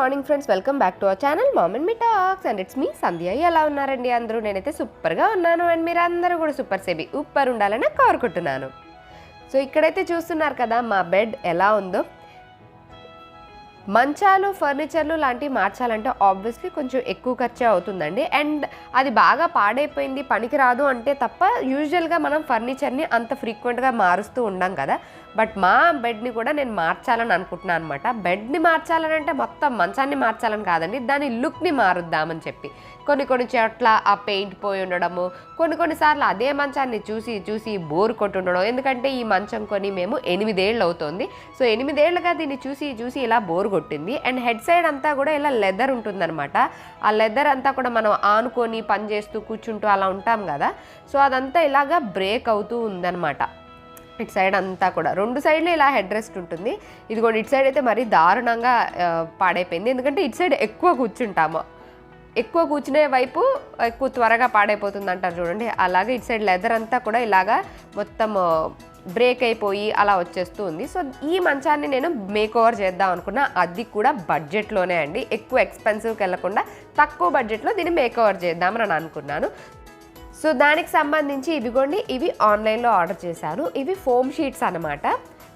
Morning friends welcome back to our channel mom and me talks. And it's me Sandhya. ఎలా ఉన్నారండి అందరూ? నేనైతే సూపర్గా ఉన్నాను అండ్ మీరు అందరూ కూడా సూపర్ సేబి ఉప్పర్ ఉండాలని కోరుకుంటున్నాను. సో ఇక్కడైతే చూస్తున్నారు కదా మా బెడ్ ఎలా ఉందో. మంచాలు ఫర్నిచర్లు లాంటివి మార్చాలంటే ఆబ్వియస్లీ కొంచెం ఎక్కువ ఖర్చే అవుతుందండి. అండ్ అది బాగా పాడైపోయింది పనికిరాదు అంటే తప్ప యూజువల్గా మనం ఫర్నిచర్ని అంత ఫ్రీక్వెంట్గా మారుస్తూ ఉండం కదా. బట్ మా బెడ్ని కూడా నేను మార్చాలని అనుకుంటున్నాను అనమాట బెడ్ని మార్చాలని అంటే మొత్తం మంచాన్ని మార్చాలని కాదండి దాని లుక్ని మారుద్దామని చెప్పి. కొన్ని కొన్ని చోట్ల ఆ పెయింట్ పోయి ఉండడము కొన్ని కొన్నిసార్లు అదే మంచాన్ని చూసి చూసి బోర్ కొట్టుండడం. ఎందుకంటే ఈ మంచం కొని మేము ఎనిమిదేళ్ళు అవుతుంది. సో ఎనిమిదేళ్ళుగా దీన్ని చూసి చూసి ఇలా బోర్ కొట్టింది. అండ్ హెడ్ సైడ్ అంతా కూడా ఇలా లెదర్ ఉంటుందన్నమాట. ఆ లెదర్ అంతా కూడా మనం ఆనుకొని పని చేస్తూ కూర్చుంటూ అలా ఉంటాం కదా. సో అదంతా ఇలాగా బ్రేక్ అవుతూ ఉందన్నమాట. ఇటు సైడ్ అంతా కూడా. రెండు సైడ్లు ఇలా హెడ్ రెస్ట్ ఉంటుంది. ఇదిగోండి ఇటు సైడ్ అయితే మరీ దారుణంగా పాడైపోయింది. ఎందుకంటే ఇటు సైడ్ ఎక్కువ కూర్చుంటాము. ఎక్కువ కూర్చునే వైపు ఎక్కువ త్వరగా పాడైపోతుంది అంటారు చూడండి. అలాగే ఇటు సైడ్ లెదర్ అంతా కూడా ఇలాగా మొత్తం బ్రేక్ అయిపోయి అలా వచ్చేస్తూ ఉంది. సో ఈ మంచాన్ని నేను మేక్ ఓవర్ చేద్దాం అనుకున్నా. అది కూడా బడ్జెట్లోనే అండి. ఎక్కువ ఎక్స్పెన్సివ్కి వెళ్ళకుండా తక్కువ బడ్జెట్లో దీన్ని మేక్ ఓవర్ చేద్దామని అనుకున్నాను. సో దానికి సంబంధించి ఇవిగోండి. ఇవి ఆన్లైన్లో ఆర్డర్ చేశాను. ఇవి ఫోమ్ షీట్స్ అనమాట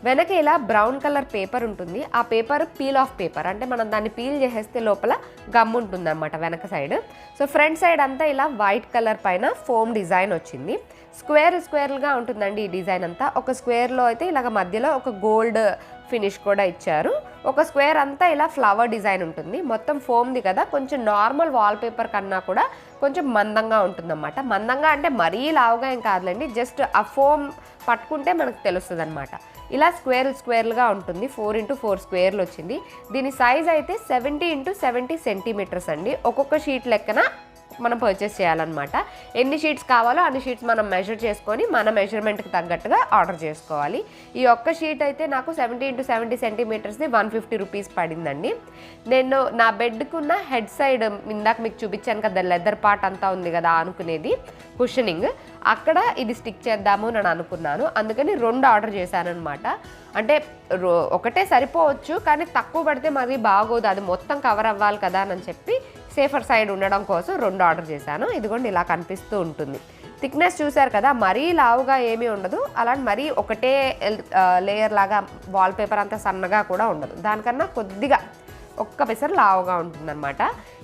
వెనక ఇలా బ్రౌన్ కలర్ పేపర్ ఉంటుంది. ఆ పేపర్ పీల్ ఆఫ్ పేపర్ అంటే మనం దాన్ని పీల్ చేసేస్తే లోపల గమ్ ఉంటుంది అనమాట వెనక సైడ్. సో ఫ్రంట్ సైడ్ అంతా ఇలా వైట్ కలర్ పైన ఫోమ్ డిజైన్ వచ్చింది. స్క్వేర్ స్క్వేర్గా ఉంటుందండి ఈ డిజైన్ అంతా. ఒక స్క్వేర్లో అయితే ఇలాగ మధ్యలో ఒక గోల్డ్ ఫినిష్ కూడా ఇచ్చారు. ఒక స్క్వేర్ అంతా ఇలా ఫ్లవర్ డిజైన్ ఉంటుంది. మొత్తం ఫోమ్ది కదా కొంచెం నార్మల్ వాల్ పేపర్ కన్నా కూడా కొంచెం మందంగా ఉంటుందన్నమాట. మందంగా అంటే మరీ లావుగా ఏం కాదులేండి జస్ట్ ఆ ఫోమ్ పట్టుకుంటే మనకు తెలుస్తుంది అనమాట ఇలా స్క్వేర్ స్క్వేర్లుగా ఉంటుంది. ఫోర్ ఇంటూ ఫోర్ స్క్వేర్లు వచ్చింది. దీని సైజ్ అయితే సెవెంటీ ఇంటూ సెవెంటీ సెంటీమీటర్స్ అండి. ఒక్కొక్క షీట్ లెక్కన మనం పర్చేస్ చేయాలన్నమాట. ఎన్ని షీట్స్ కావాలో అన్ని షీట్స్ మనం మెజర్ చేసుకొని మన మెజర్మెంట్కి తగ్గట్టుగా ఆర్డర్ చేసుకోవాలి. ఈ ఒక్క షీట్ అయితే నాకు సెవెంటీ ఇంటూ సెవెంటీ సెంటీమీటర్స్ది వన్ ఫిఫ్టీ రూపీస్ పడిందండి. నేను నా బెడ్కున్న హెడ్ సైడ్ ఇందాక మీకు చూపించాను కదా లెదర్ పార్ట్ అంతా ఉంది కదా అనుకునేది కుషనింగ్ అక్కడ ఇది స్టిక్ చేద్దాము అని అనుకున్నాను. అందుకని రెండు ఆర్డర్ చేశాను అనమాట అంటే రో- ఒకటే సరిపోవచ్చు కానీ తక్కువ పడితే మరీ బాగోదు. అది మొత్తం కవర్ అవ్వాలి కదా అని చెప్పి సేఫర్ సైడ్ ఉండడం కోసం రెండు ఆర్డర్ చేశాను. ఇదిగోండి ఇలా కనిపిస్తూ ఉంటుంది. థిక్నెస్ చూశారు కదా మరీ లావుగా ఏమీ ఉండదు. అలాంటి మరీ ఒకటే లేయర్ లాగా వాల్ పేపర్ అంతా సన్నగా కూడా ఉండదు. దానికన్నా కొద్దిగా ఒక్క పెసరు లావుగా ఉంటుందన్నమాట.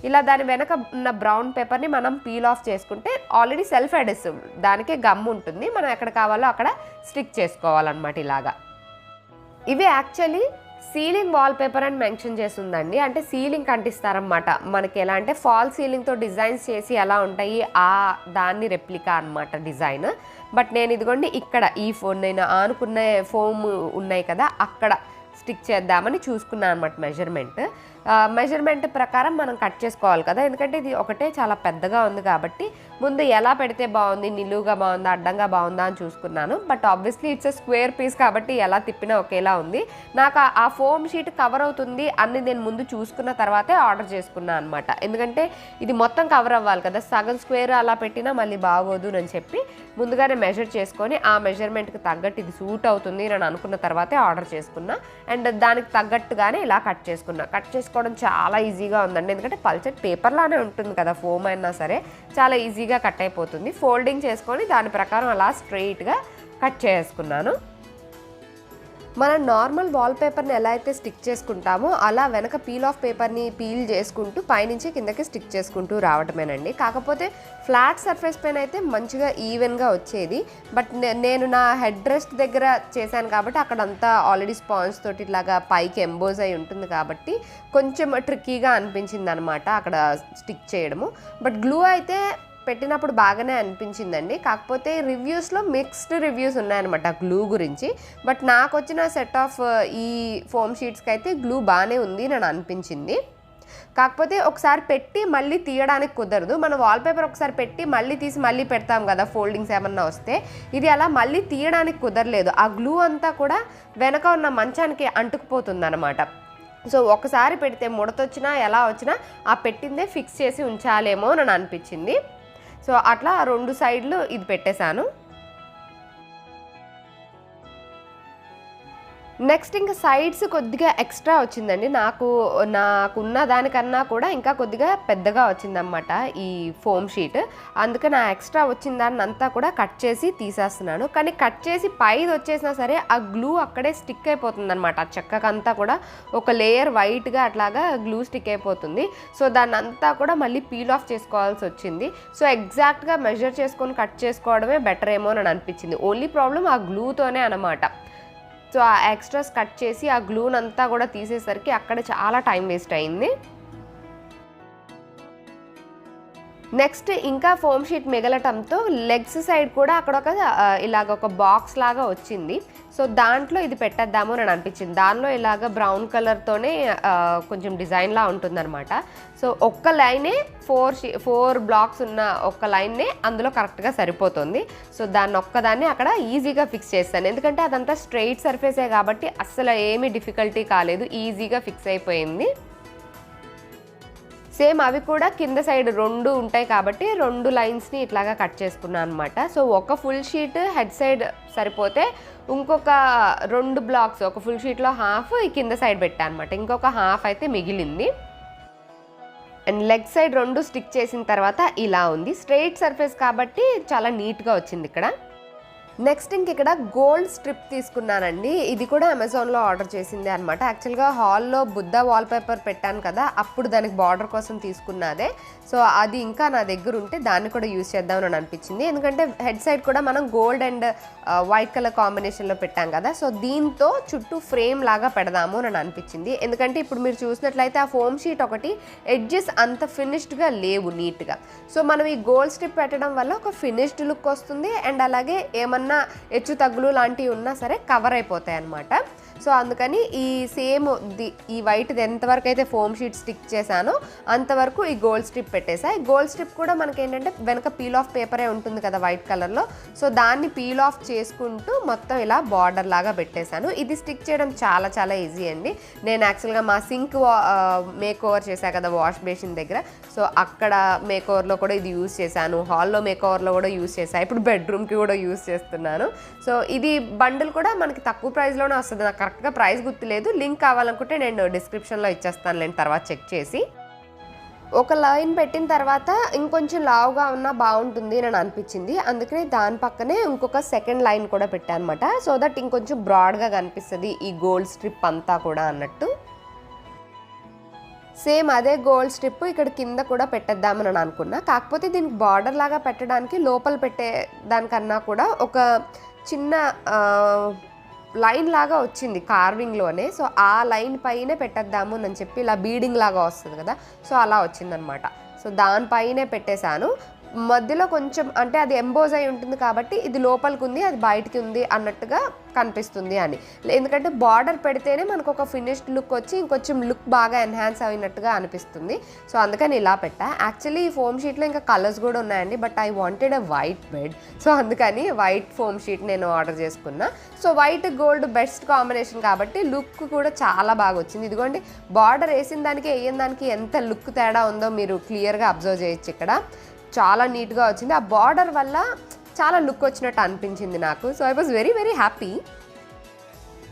ఇలా దాని వెనక ఉన్న బ్రౌన్ పేపర్ని మనం పీల్ ఆఫ్ చేసుకుంటే ఆల్రెడీ సెల్ఫ్ అడెసివ్ దానికే గమ్ ఉంటుంది. మనం ఎక్కడ కావాలో అక్కడ స్టిక్ చేసుకోవాలన్నమాట ఇలాగా. ఇవి యాక్చువల్లీ సీలింగ్ వాల్ పేపర్ అని మెన్షన్ చేస్తుందండి. అంటే సీలింగ్ అంటిస్తారనమాట మనకి ఎలా అంటే ఫాల్ సీలింగ్తో డిజైన్స్ చేసి ఎలా ఉంటాయి ఆ దాన్ని రెప్లికా అనమాట డిజైన్. బట్ నేను ఇదిగోండి ఇక్కడ ఈ ఫోన్ నేను ఆనుకున్న ఫోమ్ ఉన్నాయి కదా అక్కడ స్టిక్ చేద్దామని చూసుకున్నాను అనమాట మెజర్మెంట్. మెజర్మెంట్ ప్రకారం మనం కట్ చేసుకోవాలి కదా. ఎందుకంటే ఇది ఒకటే చాలా పెద్దగా ఉంది కాబట్టి ముందు ఎలా పెడితే బాగుంది నిలువుగా బాగుందా అడ్డంగా బాగుందా అని చూసుకున్నాను. But obviously it's a square piece కాబట్టి ఎలా తిప్పినా ఒకేలా ఉంది. నాకు ఆ- ఫోమ్ షీట్ కవర్ అవుతుంది అన్ని నేను ముందు చూసుకున్న తర్వాతే ఆర్డర్ చేసుకున్నాను అనమాట ఎందుకంటే ఇది మొత్తం కవర్ అవ్వాలి కదా. సగం స్క్వేర్ అలా పెట్టినా మళ్ళీ బాగోదు అని చెప్పి ముందుగానే మెజర్ చేసుకొని ఆ మెజర్మెంట్కి తగ్గట్టు ఇది సూట్ అవుతుంది అని అనుకున్న తర్వాతే ఆర్డర్ చేసుకున్నా. అండ్ దానికి తగ్గట్టుగానే ఇలా కట్ చేసుకున్నా. కట్ చేసుకోవడం చాలా ఈజీగా ఉందండి. ఎందుకంటే పల్చర్ పేపర్లానే ఉంటుంది కదా ఫోమ్ అయినా సరే. చాలా ఈజీగా కట్ అయిపోతుంది. ఫోల్డింగ్ చేసుకొని దాని ప్రకారం అలా స్ట్రెయిట్గా కట్ చేసుకున్నాను. మనం నార్మల్ వాల్ పేపర్ని ఎలా అయితే స్టిక్ చేసుకుంటామో అలా వెనక పీల్ ఆఫ్ పేపర్ని పీల్ చేసుకుంటూ పైనుంచి కిందకి స్టిక్ చేసుకుంటూ రావటమేనండి. కాకపోతే ఫ్లాట్ సర్ఫేస్ పైన అయితే మంచిగా ఈవెన్గా వచ్చేది. బట్ నే- నేను నా హెడ్ రెస్ట్ దగ్గర చేశాను కాబట్టి అక్కడంతా ఆల్రెడీ స్పాంజ్ తోటి ఇలాగా పైకి ఎంబోజ్ అయి ఉంటుంది కాబట్టి కొంచెం ట్రిక్కీగా అనిపించింది అనమాట అక్కడ స్టిక్ చేయడము. బట్ గ్లూ అయితే పెట్టినప్పుడు బాగానే అనిపించిందండి. కాకపోతే రివ్యూస్లో మిక్స్డ్ రివ్యూస్ ఉన్నాయన్నమాట గ్లూ గురించి. బట్ నాకు వచ్చిన సెట్ ఆఫ్ ఈ ఫోమ్ షీట్స్కి అయితే గ్లూ బాగానే ఉంది అని అనిపించింది. కాకపోతే ఒకసారి పెట్టి మళ్ళీ తీయడానికి కుదరదు. మనం వాల్పేపర్ ఒకసారి పెట్టి మళ్ళీ తీసి మళ్ళీ పెడతాం కదా ఫోల్డింగ్స్ ఏమన్నా వస్తే. ఇది అలా మళ్ళీ తీయడానికి కుదరలేదు. ఆ గ్లూ అంతా కూడా వెనక ఉన్న మంచానికి అంటుకుపోతుంది అనమాట సో ఒకసారి పెడితే ముడతొచ్చినా ఎలా వచ్చినా ఆ పెట్టిందే ఫిక్స్ చేసి ఉంచాలేమో అని అనిపించింది. సో అట్లా రెండు సైడ్లు ఇది పెట్టేశాను. నెక్స్ట్ ఇంకా సైడ్స్ కొద్దిగా ఎక్స్ట్రా వచ్చిందండి. నాకు నాకున్న దానికన్నా కూడా ఇంకా కొద్దిగా పెద్దగా వచ్చిందనమాట ఈ ఫోమ్ షీట్. అందుకే నా ఎక్స్ట్రా వచ్చిన దాన్ని అంతా కూడా కట్ చేసి తీసేస్తున్నాను. కానీ కట్ చేసి పైది వచ్చేసినా సరే ఆ గ్లూ అక్కడే స్టిక్ అయిపోతుంది అనమాట ఆ చెక్కకంతా కూడా ఒక లేయర్ వైట్గా అట్లాగా గ్లూ స్టిక్ అయిపోతుంది. సో దాన్ని అంతా కూడా మళ్ళీ పీల్ ఆఫ్ చేసుకోవాల్సి వచ్చింది. సో ఎగ్జాక్ట్గా మెజర్ చేసుకొని కట్ చేసుకోవడమే బెటర్ ఏమో అని అనిపించింది. ఓన్లీ ప్రాబ్లం ఆ గ్లూతోనే అనమాట సో ఆ ఎక్స్ట్రాస్ కట్ చేసి ఆ గ్లూన్ అంతా కూడా తీసేసరికి అక్కడ చాలా టైం వేస్ట్ అయింది. నెక్స్ట్ ఇంకా ఫోమ్ షీట్ మిగలటంతో లెగ్స్ సైడ్ కూడా అక్కడ ఒక ఇలాగ ఒక బాక్స్ లాగా వచ్చింది. సో దాంట్లో ఇది పెట్టేద్దాము అని అనిపించింది. దానిలో ఇలాగ బ్రౌన్ కలర్తోనే కొంచెం డిజైన్లా ఉంటుందన్నమాట. సో ఒక్క లైనే ఫోర్ ఫోర్ బ్లాక్స్ ఉన్న ఒక్క లైన్నే అందులో కరెక్ట్గా సరిపోతుంది. సో దాన్ని ఒక్కదాన్ని అక్కడ ఈజీగా ఫిక్స్ చేస్తాను. ఎందుకంటే అదంతా స్ట్రైట్ సర్ఫేసే కాబట్టి అస్సలు ఏమీ డిఫికల్టీ కాలేదు. ఈజీగా ఫిక్స్ అయిపోయింది. సేమ్ అవి కూడా కింద సైడ్ రెండు ఉంటాయి కాబట్టి రెండు లైన్స్ని ఇట్లాగా కట్ చేసుకున్నాను అనమాట సో ఒక ఫుల్ షీట్ హెడ్ సైడ్ సరిపోతే ఇంకొక రెండు బ్లాక్స్ ఒక ఫుల్ షీట్లో హాఫ్ ఈ కింద సైడ్ పెట్టాను అనమాట ఇంకొక హాఫ్ అయితే మిగిలింది. అండ్ లెగ్ సైడ్ రెండు స్టిక్ చేసిన తర్వాత ఇలా ఉంది. స్ట్రెయిట్ సర్ఫేస్ కాబట్టి చాలా నీట్గా వచ్చింది ఇక్కడ. నెక్స్ట్ ఇంక ఇక్కడ గోల్డ్ స్ట్రిప్ తీసుకున్నానండి. ఇది కూడా అమెజాన్లో ఆర్డర్ చేసింది అనమాట యాక్చువల్గా హాల్లో బుద్ధ వాల్పేపర్ పెట్టాను కదా అప్పుడు దానికి బార్డర్ కోసం తీసుకున్నదే. సో అది ఇంకా నా దగ్గర ఉంటే దాన్ని కూడా యూస్ చేద్దామని అనిపించింది. ఎందుకంటే హెడ్ సైడ్ కూడా మనం గోల్డ్ అండ్ వైట్ కలర్ కాంబినేషన్లో పెట్టాం కదా సో దీంతో చుట్టూ ఫ్రేమ్ లాగా పెడదాము అని అనిపించింది. ఎందుకంటే ఇప్పుడు మీరు చూసినట్లయితే ఆ ఫోమ్ షీట్ ఒకటి ఎడ్జెస్ అంత ఫినిష్డ్గా లేవు నీట్గా. సో మనం ఈ గోల్డ్ స్ట్రిప్ పెట్టడం వల్ల ఒక ఫినిష్డ్ లుక్ వస్తుంది. అండ్ అలాగే ఏమన్నా హెచ్చు తగ్గులు లాంటివి ఉన్నా సరే కవర్ అయిపోతాయి అన్నమాట సో అందుకని ఈ సేమ్ ది ఈ వైట్ది ఎంతవరకు అయితే ఫోమ్ షీట్ స్టిక్ చేశానో అంతవరకు ఈ గోల్డ్ స్ట్రిప్ పెట్టేసా. ఈ గోల్డ్ స్ట్రిప్ కూడా మనకి ఏంటంటే వెనక పీల్ ఆఫ్ పేపరే ఉంటుంది కదా వైట్ కలర్లో. సో దాన్ని పీల్ ఆఫ్ చేసుకుంటూ మొత్తం ఇలా బార్డర్ లాగా పెట్టేశాను. ఇది స్టిక్ చేయడం చాలా చాలా ఈజీ అండి. నేను యాక్చువల్గా మా సింక్ మేక్ ఓవర్ చేశాను కదా వాష్ బేసిన్ దగ్గర. సో అక్కడ మేక్ ఓవర్లో కూడా ఇది యూస్ చేశాను. హాల్లో మేక్ ఓవర్లో కూడా యూస్ చేశాను ఇప్పుడు బెడ్రూమ్కి కూడా యూస్ చేస్తున్నాను. సో ఇది బండిల్ కూడా మనకి తక్కువ ప్రైస్లోనే వస్తుంది. నాకు కరెక్ట్గా ప్రైస్ గుర్తులేదు. లింక్ కావాలనుకుంటే నేను డిస్క్రిప్షన్లో ఇచ్చేస్తాను. నేను తర్వాత చెక్ చేసి. ఒక లైన్ పెట్టిన తర్వాత ఇంకొంచెం లావుగా ఉన్నా బాగుంటుంది అని అనిపించింది. అందుకనే దాని పక్కనే ఇంకొక సెకండ్ లైన్ కూడా పెట్టాను అనమాట సో దట్ ఇంకొంచెం బ్రాడ్గా కనిపిస్తుంది ఈ గోల్డ్ స్ట్రిప్ అంతా కూడా అన్నట్టు. సేమ్ అదే గోల్డ్ స్ట్రిప్ ఇక్కడ కింద కూడా పెట్టేద్దామని అనుకున్నా. కాకపోతే దీనికి బార్డర్ లాగా పెట్టడానికి లోపల పెట్టే దానికన్నా కూడా ఒక చిన్న లైన్ లాగా వచ్చింది కార్వింగ్లోనే. సో ఆ లైన్ పైనే పెట్టేద్దాము అని చెప్పి ఇలా బీడింగ్ లాగా వస్తుంది కదా. సో అలా వచ్చిందనమాట. సో దానిపైనే పెట్టేశాను. మధ్యలో కొంచెం అంటే అది ఎంబోజ్ అయి ఉంటుంది కాబట్టి ఇది లోపలికి ఉంది అది బయటికి ఉంది అన్నట్టుగా కనిపిస్తుంది అని. ఎందుకంటే బార్డర్ పెడితేనే మనకు ఒక ఫినిష్డ్ లుక్ వచ్చి ఇంకొంచెం లుక్ బాగా ఎన్హాన్స్ అయినట్టుగా అనిపిస్తుంది. సో అందుకని ఇలా పెట్టా. యాక్చువల్లీ ఈ ఫోమ్ షీట్లో ఇంకా కలర్స్ కూడా ఉన్నాయండి but I wanted a white bed. So అందుకని వైట్ ఫోమ్ షీట్ నేను ఆర్డర్ చేసుకున్నా. So white gold best combination కాబట్టి లుక్ కూడా చాలా బాగా వచ్చింది. ఇదిగోండి బార్డర్ వేసిన దానికి వేయని దానికి ఎంత లుక్ తేడా ఉందో మీరు క్లియర్గా అబ్జర్వ్ చేయొచ్చు ఇక్కడ. చాలా నీట్గా వచ్చింది. ఆ బార్డర్ వల్ల చాలా లుక్ వచ్చినట్టు అనిపించింది నాకు. So I was very very happy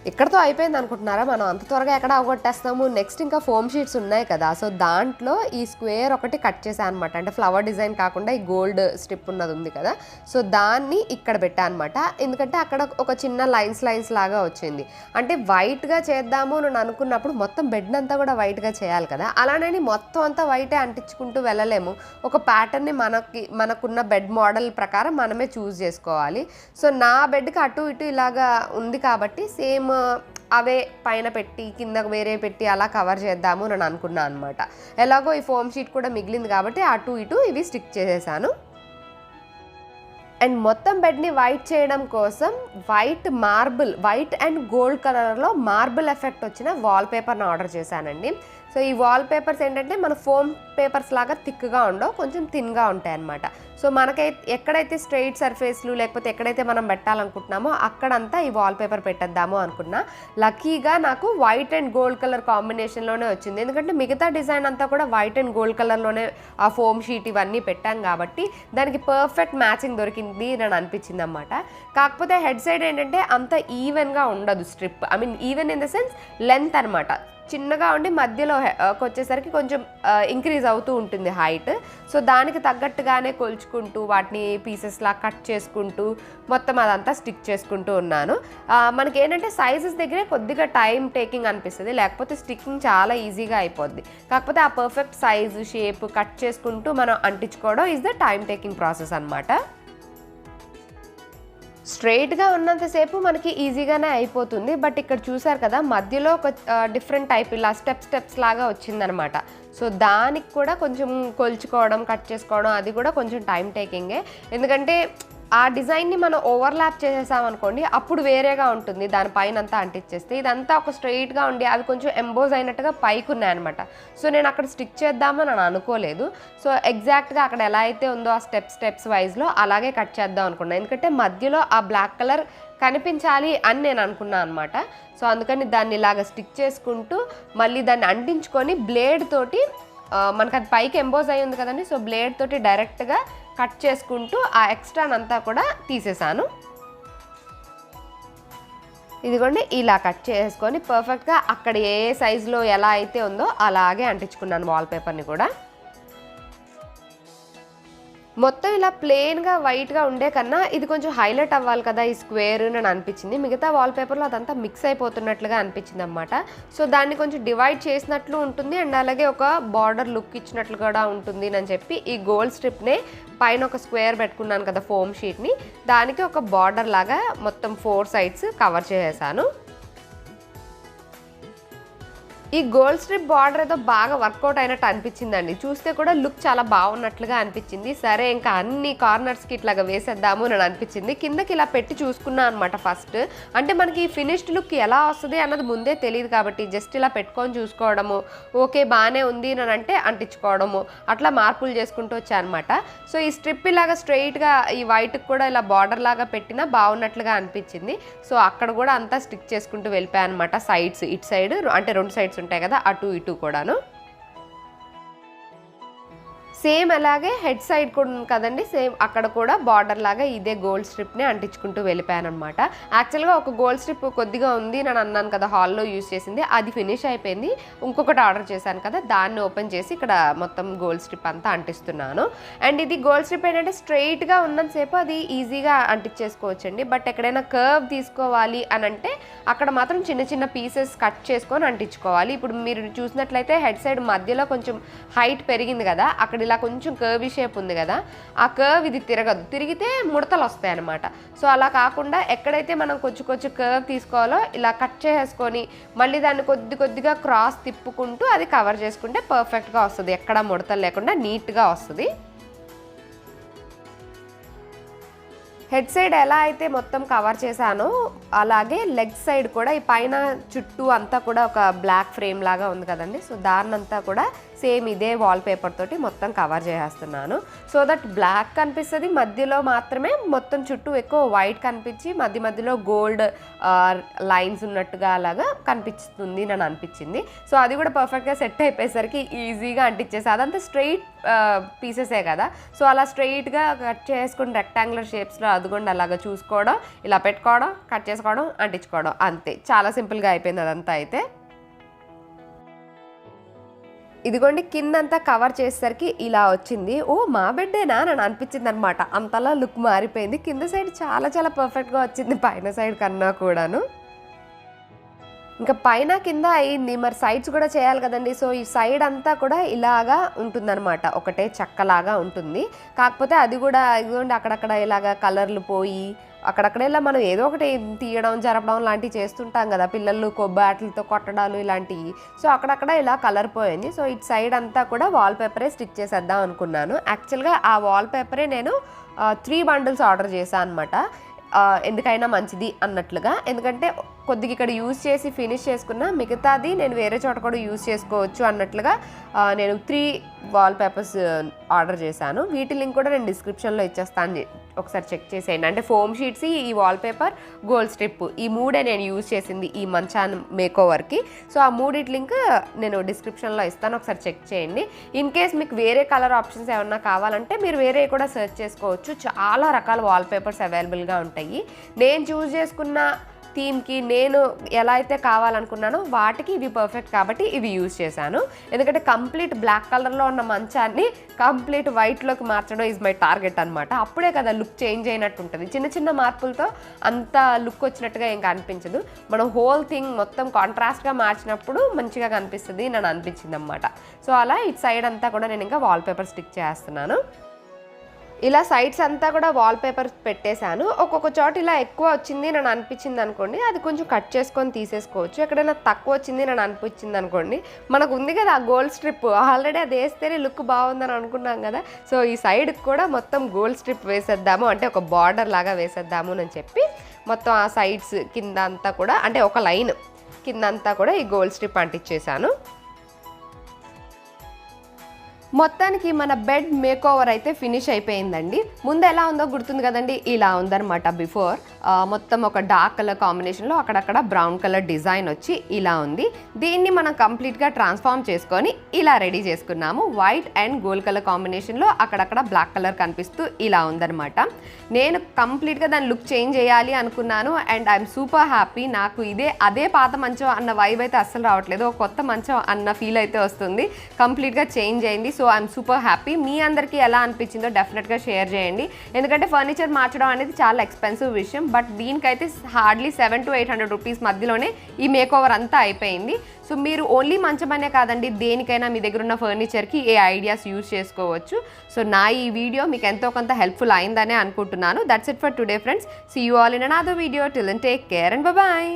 ఇక్కడతో అయిపోయింది అనుకుంటున్నారా? మనం అంత త్వరగా ఎక్కడ అవగొట్టేస్తాము? నెక్స్ట్ ఇంకా ఫోమ్ షీట్స్ ఉన్నాయి కదా. సో దాంట్లో ఈ స్క్వేర్ ఒకటి కట్ చేశాను అనమాట అంటే ఫ్లవర్ డిజైన్ కాకుండా ఈ గోల్డ్ స్ట్రిప్ ఉన్నది ఉంది కదా. సో దాన్ని ఇక్కడ పెట్టా అనమాట ఎందుకంటే అక్కడ ఒక చిన్న లైన్స్ లైన్స్ లాగా వచ్చింది. అంటే వైట్గా చేద్దాము నేను అనుకున్నప్పుడు మొత్తం బెడ్ అంతా కూడా వైట్గా చేయాలి కదా. అలానే మొత్తం అంతా వైటే అంటించుకుంటూ వెళ్ళలేము. ఒక ప్యాటర్న్ని మనకి మనకున్న బెడ్ మోడల్ ప్రకారం మనమే చూస్ చేసుకోవాలి. సో నా బెడ్కి అటు ఇటు ఇలాగా ఉంది కాబట్టి సేమ్ అవే పైన పెట్టి కింద వేరే పెట్టి అలా కవర్ చేద్దాము అని అనుకున్నాను అనమాట ఎలాగో ఈ ఫోమ్ షీట్ కూడా మిగిలింది కాబట్టి అటు ఇటు ఇవి స్టిక్ చేసేసాను. అండ్ మొత్తం బెడ్ని వైట్ చేయడం కోసం white marble white and gold కలర్లో మార్బుల్ ఎఫెక్ట్ వచ్చిన వాల్ పేపర్ని ఆర్డర్ చేశానండి. సో ఈ వాల్ పేపర్స్ ఏంటంటే మన ఫోమ్ పేపర్స్ లాగా థిక్గా ఉండవు కొంచెం థిన్గా ఉంటాయి అన్నమాట సో మనకైతే ఎక్కడైతే స్ట్రైట్ సర్ఫేస్లు లేకపోతే ఎక్కడైతే మనం పెట్టాలనుకుంటున్నామో అక్కడంతా ఈ వాల్ పేపర్ పెట్టేద్దాము అనుకున్నా. లక్కీగా నాకు వైట్ అండ్ గోల్డ్ కలర్ కాంబినేషన్లోనే వచ్చింది. ఎందుకంటే మిగతా డిజైన్ అంతా కూడా వైట్ అండ్ గోల్డ్ కలర్లోనే ఆ ఫోమ్ షీట్ ఇవన్నీ పెట్టాం కాబట్టి దానికి పర్ఫెక్ట్ మ్యాచింగ్ దొరికింది అని అనిపించింది అనమాట కాకపోతే హెడ్ సైడ్ ఏంటంటే అంత ఈవెన్గా ఉండదు strip I mean even in the sense length అనమాట చిన్నగా ఉండి మధ్యలో వచ్చేసరికి కొంచెం ఇంక్రీజ్ అవుతూ ఉంటుంది హైట్ సో దానికి తగ్గట్టుగానే కొలుచుకుంటూ వాటిని పీసెస్లా కట్ చేసుకుంటూ మొత్తం అదంతా స్టిక్ చేసుకుంటూ ఉన్నాను. మనకి ఏంటంటే సైజెస్ దగ్గరే కొద్దిగా టైం టేకింగ్ అనిపిస్తుంది. లేకపోతే స్టిక్కింగ్ చాలా ఈజీగా అయిపోద్ది. కాకపోతే ఆ పర్ఫెక్ట్ సైజు షేప్ కట్ చేసుకుంటూ మనం అంటించుకోవడం is the time taking process అనమాట స్ట్రైట్గా ఉన్నంతసేపు మనకి ఈజీగానే అయిపోతుంది. బట్ ఇక్కడ చూసారు కదా మధ్యలో ఒక డిఫరెంట్ టైప్ ఇలా స్టెప్ స్టెప్స్ లాగా వచ్చిందనమాట. సో దానికి కూడా కొంచెం కొలుచుకోవడం కట్ చేసుకోవడం అది కూడా కొంచెం టైం టేకింగే. ఎందుకంటే ఆ డిజైన్ని మనం ఓవర్లాప్ చేసేసామనుకోండి అప్పుడు వేరేగా ఉంటుంది. దానిపైన అంతా అంటించేస్తే ఇదంతా ఒక స్ట్రైట్గా ఉండి అవి కొంచెం ఎంబోజ్ అయినట్టుగా పైకి ఉన్నాయన్నమాట సో నేను అక్కడ స్టిక్ చేద్దామని నేను అనుకోలేదు. సో ఎగ్జాక్ట్గా అక్కడ ఎలా అయితే ఉందో ఆ స్టెప్ స్టెప్స్ వైజ్లో అలాగే కట్ చేద్దాం అనుకున్నాను ఎందుకంటే మధ్యలో ఆ బ్లాక్ కలర్ కనిపించాలి అని నేను అనుకున్నాను అనమాట సో అందుకని దాన్ని ఇలాగ స్టిక్ చేసుకుంటూ మళ్ళీ దాన్ని అంటించుకొని బ్లేడ్ తోటి మనకు అది పైకి ఎంబోజ్ అయి ఉంది కదండి. సో బ్లేడ్ తోటి డైరెక్ట్గా కట్ చేసుకుంటూ ఆ ఎక్స్ట్రానంతా కూడా తీసేసాను. ఇదిగోండి ఇలా కట్ చేసుకొని పర్ఫెక్ట్గా అక్కడ ఏ సైజులో ఎలా అయితే ఉందో అలాగే అంటించుకున్నాను వాల్పేపర్ని కూడా. మొత్తం ఇలా ప్లెయిన్గా వైట్గా ఉండే కన్నా ఇది కొంచెం హైలైట్ అవ్వాలి కదా ఈ స్క్వేర్ అని అనిపించింది. మిగతా వాల్పేపర్లో అదంతా మిక్స్ అయిపోతున్నట్లుగా అనిపించింది అనమాట సో దాన్ని కొంచెం డివైడ్ చేసినట్లు ఉంటుంది అండ్ అలాగే ఒక బార్డర్ లుక్ ఇచ్చినట్లు కూడా ఉంటుంది అని చెప్పి ఈ గోల్డ్ స్ట్రిప్నే పైన ఒక స్క్వేర్ పెట్టుకున్నాను కదా ఫోమ్ షీట్ని దానికి ఒక బార్డర్ లాగా మొత్తం ఫోర్ సైడ్స్ కవర్ చేసేసాను. ఈ గోల్డ్ స్ట్రిప్ బార్డర్ ఏదో బాగా వర్కౌట్ అయినట్టు అనిపించిందండి. చూస్తే కూడా లుక్ చాలా బాగున్నట్లుగా అనిపించింది. సరే ఇంకా అన్ని కార్నర్స్కి ఇట్లాగా వేసేద్దాము అని అనిపించింది. కిందకి ఇలా పెట్టి చూసుకున్నా అనమాట ఫస్ట్. అంటే మనకి ఈ ఫినిష్డ్ లుక్ ఎలా వస్తుంది అన్నది ముందే తెలియదు కాబట్టి జస్ట్ ఇలా పెట్టుకొని చూసుకోవడము ఓకే బాగానే ఉంది అని అంటే అంటించుకోవడము అట్లా మార్పులు చేసుకుంటూ వచ్చానమాట సో ఈ స్ట్రిప్ ఇలాగా స్ట్రెయిట్గా ఈ వైట్కి కూడా ఇలా బార్డర్ లాగా పెట్టినా బాగున్నట్లుగా అనిపించింది. సో అక్కడ కూడా అంతా స్టిక్ చేసుకుంటూ వెళ్ళిపోయాను అనమాట సైడ్స్. ఇటు సైడ్ అంటే రెండు సైడ్స్ ఉంటాయి కదా అటు ఇటు కూడాను. సేమ్ అలాగే హెడ్ సైడ్ కూడా ఉంది కదండి సేమ్ అక్కడ కూడా బార్డర్ లాగా ఇదే గోల్డ్ స్ట్రిప్ని అంటించుకుంటూ వెళ్ళిపోయాను అనమాట యాక్చువల్గా ఒక గోల్డ్ స్ట్రిప్ కొద్దిగా ఉంది నేను అన్నాను కదా హాల్లో యూస్ చేసింది. అది ఫినిష్ అయిపోయింది. ఇంకొకటి ఆర్డర్ చేశాను కదా దాన్ని ఓపెన్ చేసి ఇక్కడ మొత్తం గోల్డ్ స్ట్రిప్ అంతా అంటిస్తున్నాను. అండ్ ఇది గోల్డ్ స్ట్రిప్ ఏంటంటే స్ట్రైట్గా ఉన్నంతసేపు అది ఈజీగా అంటించేసుకోవచ్చండి. బట్ ఎక్కడైనా కర్వ్ తీసుకోవాలి అని అంటే అక్కడ మాత్రం చిన్న చిన్న పీసెస్ కట్ చేసుకొని అంటించుకోవాలి. ఇప్పుడు మీరు చూసినట్లయితే హెడ్ సైడ్ మధ్యలో కొంచెం హైట్ పెరిగింది కదా అక్కడ ఇలా కొంచెం కర్వీ షేప్ ఉంది కదా ఆ కర్వ్ ఇది తిరగదు. తిరిగితే ముడతలు వస్తాయి అనమాట సో అలా కాకుండా ఎక్కడైతే మనం కొంచెం కొంచెం కర్వ్ తీసుకోవాలో ఇలా కట్ చేసేసుకొని మళ్ళీ దాన్ని కొద్ది కొద్దిగా క్రాస్ తిప్పుకుంటూ అది కవర్ చేసుకుంటే పర్ఫెక్ట్గా వస్తుంది. ఎక్కడ ముడతలు లేకుండా నీట్గా వస్తుంది. హెడ్ సైడ్ ఎలా అయితే మొత్తం కవర్ చేశానో అలాగే లెగ్ సైడ్ కూడా ఈ పైన చుట్టూ అంతా కూడా ఒక బ్లాక్ ఫ్రేమ్ లాగా ఉంది కదండి. సో దాన్నంతా కూడా సేమ్ ఇదే వాల్ పేపర్ తోటి మొత్తం కవర్ చేసేస్తున్నాను. సో దట్ బ్లాక్ కనిపిస్తుంది మధ్యలో మాత్రమే మొత్తం చుట్టూ ఎక్కువ వైట్ కనిపించి మధ్య మధ్యలో గోల్డ్ లైన్స్ ఉన్నట్టుగా అలాగా కనిపిస్తుంది అని అనిపించింది. సో అది కూడా పర్ఫెక్ట్గా సెట్ అయిపోయేసరికి ఈజీగా అంటించేసి అదంతా స్ట్రైట్ పీసెసే కదా. సో అలా స్ట్రైట్గా కట్ చేసుకుని రెక్టాంగులర్ షేప్స్లో అదిగోండి అలాగా చూసుకోవడం ఇలా పెట్టుకోవడం కట్ చేసుకోవడం అంటించుకోవడం అంతే. చాలా సింపుల్గా అయిపోయింది అదంతా అయితే. ఇదిగోండి కిందంతా కవర్ చేసేసరికి ఇలా వచ్చింది. ఓ మా బిడ్డేనా? అని అనిపించింది అనమాట అంతలా లుక్ మారిపోయింది. కింద సైడ్ చాలా చాలా పర్ఫెక్ట్గా వచ్చింది పైన సైడ్ కన్నా కూడాను. ఇంకా పైన కింద అయింది. మరి సైడ్స్ కూడా చేయాలి కదండి. సో ఈ సైడ్ అంతా కూడా ఇలాగా ఉంటుందన్నమాట ఒకటే చెక్కలాగా ఉంటుంది. కాకపోతే అది కూడా ఇదిగోండి అక్కడక్కడ ఇలాగా కలర్లు పోయి అక్కడక్కడ ఇలా మనం ఏదో ఒకటి తీయడం జరపడం లాంటివి చేస్తుంటాం కదా. పిల్లలు కొబ్బాట్లతో కొట్టడాలు ఇలాంటివి. సో అక్కడక్కడ ఇలా కలర్ పోయింది. సో ఇటు సైడ్ అంతా కూడా వాల్ పేపరే స్టిక్ చేసేద్దాం అనుకున్నాను. యాక్చువల్గా ఆ వాల్ పేపరే నేను త్రీ బండిల్స్ ఆర్డర్ చేశాను అనమాట ఎందుకైనా మంచిది అన్నట్లుగా. ఎందుకంటే కొద్దిగా ఇక్కడ యూజ్ చేసి ఫినిష్ చేసుకున్న మిగతాది నేను వేరే చోట కూడా యూజ్ చేసుకోవచ్చు అన్నట్లుగా నేను త్రీ వాల్ పేపర్స్ ఆర్డర్ చేశాను. వీటి లింక్ కూడా నేను డిస్క్రిప్షన్లో ఇచ్చేస్తాను. ఒకసారి చెక్ చేసేయండి. అంటే ఫోమ్ షీట్స్ ఈ వాల్ పేపర్ గోల్డ్ స్ట్రిప్ ఈ మూడే నేను యూజ్ చేసింది ఈ మంచాన్ మేకోవర్కి. సో ఆ మూడిటి లింక్ నేను డిస్క్రిప్షన్లో ఇస్తాను. ఒకసారి చెక్ చేయండి. ఇన్ కేస్ మీకు వేరే కలర్ ఆప్షన్స్ ఏమన్నా కావాలంటే మీరు వేరే కూడా సెర్చ్ చేసుకోవచ్చు. చాలా రకాల వాల్ పేపర్స్ అవైలబుల్గా ఉంటాయి. నేను చూస్ చేసుకున్న థీమ్కి నేను ఎలా అయితే కావాలనుకున్నానో వాటికి ఇవి పర్ఫెక్ట్ కాబట్టి ఇవి యూజ్ చేశాను. ఎందుకంటే కంప్లీట్ బ్లాక్ కలర్లో ఉన్న మంచాన్ని కంప్లీట్ వైట్లోకి మార్చడం ఈజ్ మై టార్గెట్ అనమాట అప్పుడే కదా లుక్ చేంజ్ అయినట్టు ఉంటుంది. చిన్న చిన్న మార్పులతో అంత లుక్ వచ్చినట్టుగా ఏం కనిపించదు. మనం హోల్ థింగ్ మొత్తం కాంట్రాస్ట్గా మార్చినప్పుడు మంచిగా కనిపిస్తుంది నన్ను అనిపించింది అనమాట సో అలా ఇటు సైడ్ అంతా కూడా నేను ఇంకా వాల్ పేపర్ స్టిక్ చేస్తున్నాను. ఇలా సైడ్స్ అంతా కూడా వాల్పేపర్ పెట్టేశాను. ఒక్కొక్క చోట ఇలా ఎక్కువ వచ్చింది నన్ను అనిపించింది అనుకోండి అది కొంచెం కట్ చేసుకొని తీసేసుకోవచ్చు. ఎక్కడైనా తక్కువ వచ్చింది నన్ను అనిపించింది అనుకోండి మనకు ఉంది కదా ఆ గోల్డ్ స్ట్రిప్ ఆల్రెడీ అది వేస్తేనే లుక్ బాగుందని అనుకున్నాం కదా. సో ఈ సైడ్కి కూడా మొత్తం గోల్డ్ స్ట్రిప్ వేసేద్దాము అంటే ఒక బార్డర్ లాగా వేసేద్దాము అని చెప్పి మొత్తం ఆ సైడ్స్ కింద అంతా కూడా అంటే ఒక లైన్ కింద అంతా కూడా ఈ గోల్డ్ స్ట్రిప్ అంటించేసాను మొత్తానికి మన బెడ్ మేకోవర్ అయితే ఫినిష్ అయిపోయిందండి. ముందు ఎలా ఉందో గుర్తుంది కదండి? ఇలా ఉందన్నమాట బిఫోర్ మొత్తం ఒక డార్క్ కలర్ కాంబినేషన్లో అక్కడక్కడ బ్రౌన్ కలర్ డిజైన్ వచ్చి ఇలా ఉంది. దీన్ని మనం కంప్లీట్గా ట్రాన్స్ఫార్మ్ చేసుకొని ఇలా రెడీ చేసుకున్నాము. వైట్ అండ్ గోల్డ్ కలర్ కాంబినేషన్లో అక్కడక్కడ బ్లాక్ కలర్ కనిపిస్తూ ఇలా ఉందన్నమాట. నేను కంప్లీట్గా దాని లుక్ చేంజ్ చేయాలి అనుకున్నాను అండ్ ఐఎమ్ సూపర్ హ్యాపీ. నాకు ఇదే అదే పాత మంచం అన్న వైబ్ అయితే అస్సలు రావట్లేదు. కొత్త మంచం అన్న ఫీల్ అయితే వస్తుంది. కంప్లీట్గా చేంజ్ అయింది. So I'm super happy. మీ అందరికీ ఎలా అనిపించిందో డెఫినెట్గా షేర్ చేయండి. ఎందుకంటే ఫర్నిచర్ మార్చడం అనేది చాలా ఎక్స్పెన్సివ్ విషయం. బట్ దీనికైతే hardly seven to eight hundred rupees మధ్యలోనే ఈ మేక్ ఓవర్ అంతా అయిపోయింది. సో మీరు ఓన్లీ మంచమనే కాదండి దేనికైనా మీ దగ్గర ఉన్న ఫర్నిచర్కి ఏ ఐడియాస్ యూజ్ చేసుకోవచ్చు. సో నా ఈ వీడియో మీకు ఎంతో కొంత హెల్ప్ఫుల్ అయిందనే అనుకుంటున్నాను. That's it for today friends see you all in another video till and take care and bye